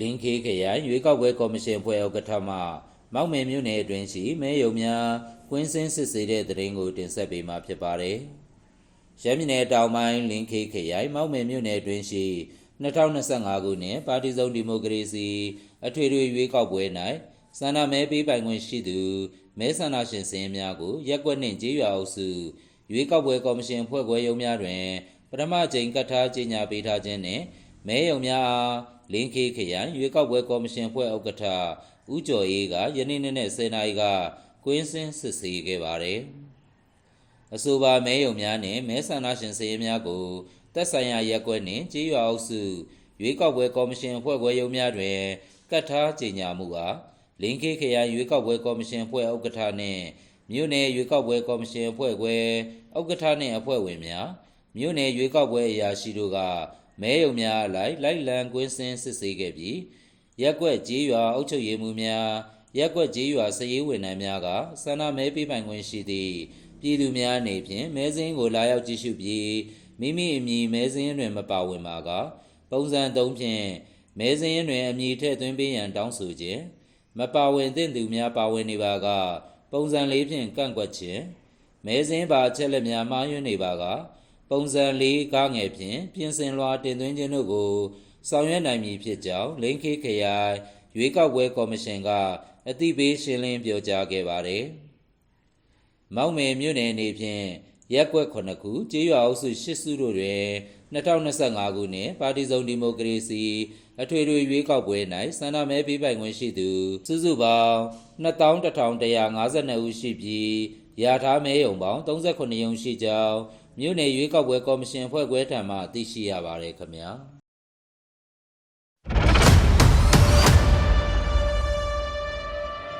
လင်းခေးခရိုင်ရွေးကောက်ပွဲကော်မရှင်ဖွဲ့ဥက္ကဋ္ဌမှမောက်မယ်မြို့နယ်အတွင်းရှိမဲယုံများကွင်းစင်းစစ်ဆေးတဲ့တရင်ကိုတင်ဆက်ပေးမှာဖြစ်ပါတယ်။ရမ်းပြည်နယ်တောင်ပိုင်းလင်းခေးခရိုင်မောက်မယ်မြို့နယ်အတွင်းရှိ2025ခုနှစ်ပါတီစုံဒီမိုကရေစီအထွေထွေရွေးကောက်ပွဲ၌စန္ဒမဲပေးပိုင်ခွင့်ရှိသူမဲဆန္ဒရှင်စင်းများကိုရက်ကွက်နှင့်ကြေးရွာအုပ်စုရွေးကောက်ပွဲကော်မရှင်ဖွဲ့ခွဲရုံးများတွင်ပထမကြိမ်ကတ်ထားကြေညာပေးထားခြင်းနှင့် မဲယုံများအားလင်းခေးခရိုင်ရွေးကောက်ပွဲကော်မရှင်ဖွဲ့ဥက္ကဋ္ဌဦးကျော်အေးကယနေ့နေ့နဲ့10နာရီကကွင်းစင်းစစ်ဆေးခဲ့ပါတယ်။အဆိုပါမဲယုံများနှင့်မဲဆန္ဒရှင်စည်ရင်းများကိုတက်ဆိုင်ရာရက်ကွက်နှင့်ကြေးရွာအုပ်စုရွေးကောက်ပွဲကော်မရှင်ဖွဲ့ခွဲရုံးများတွင်ကတ်ထားကြေညာမှုအားလင်းခေးခရိုင်ရွေးကောက်ပွဲကော်မရှင်ဖွဲ့ဥက္ကဋ္ဌနှင့်မြို့နယ်ရွေးကောက်ပွဲကော်မရှင်ဖွဲ့ခွဲဥက္ကဋ္ဌနှင့်အဖွဲ့ဝင်များမြို့နယ်ရွေးကောက်ပွဲအရာရှိတို့က မဲယုံများအလိုက်လိုက်လံကွင်းစင်းစစ်ဆေးခဲ့ပြီးရက်ကွက်ကြီးရွာအုပ်ချုပ်ရေးမှူးများရက်ကွက်ကြီးရွာစည်ရေးဝန်ထမ်းများကဆန္ဒမဲပေးပိုင်ခွင့်ရှိသည့်ပြည်သူများအနေဖြင့်မဲစင်းကိုလာရောက်ကြည့်ရှုပြီးမိမိအမည်မဲစင်းတွင်မပါဝင်ပါကပုံစံသုံးဖြင့်မဲစင်းတွင်အမည်ထည့်သွင်းပေးရန်တောင်းဆိုခြင်းမပါဝင်သင့်သူများပါဝင်နေပါကပုံစံလေးဖြင့်ကန့်ကွက်ခြင်းမဲစင်းပါအချက်လက်များမှားယွင်းနေပါက ပုံစံလေးကားငယ်ဖြင့်ပြင်ဆင်လွှာတင်သွင်းခြင်းတို့ကိုဆောင်ရွက်နိုင်မည်ဖြစ်ကြောင်းလိန်ခေးခရိုင်ရွေးကောက်ပွဲကော်မရှင်ကအသိပေးရှင်းလင်းပြောကြားခဲ့ပါတယ်။မောက်မယ်မြို့နယ်နေဖြင့်ရက်ကွက်9ခုကျေးရွာအုပ်စု10စုတို့တွင်2025ခုနှစ်ပါတီစုံဒီမိုကရေစီအထွေထွေရွေးကောက်ပွဲ၌စန္ဒမဲပေးပိုင်ခွင့်ရှိသူစုစုပေါင်း2152ဦးရှိပြီးရထားမဲယုံပေါင်း38ရုံရှိကြောင်း မြို့နယ်ရွေးကောက်ပွဲကော်မရှင်ဖွဲ့ခွဲထံမှသိရှိရပါတယ်ခင်ဗျာ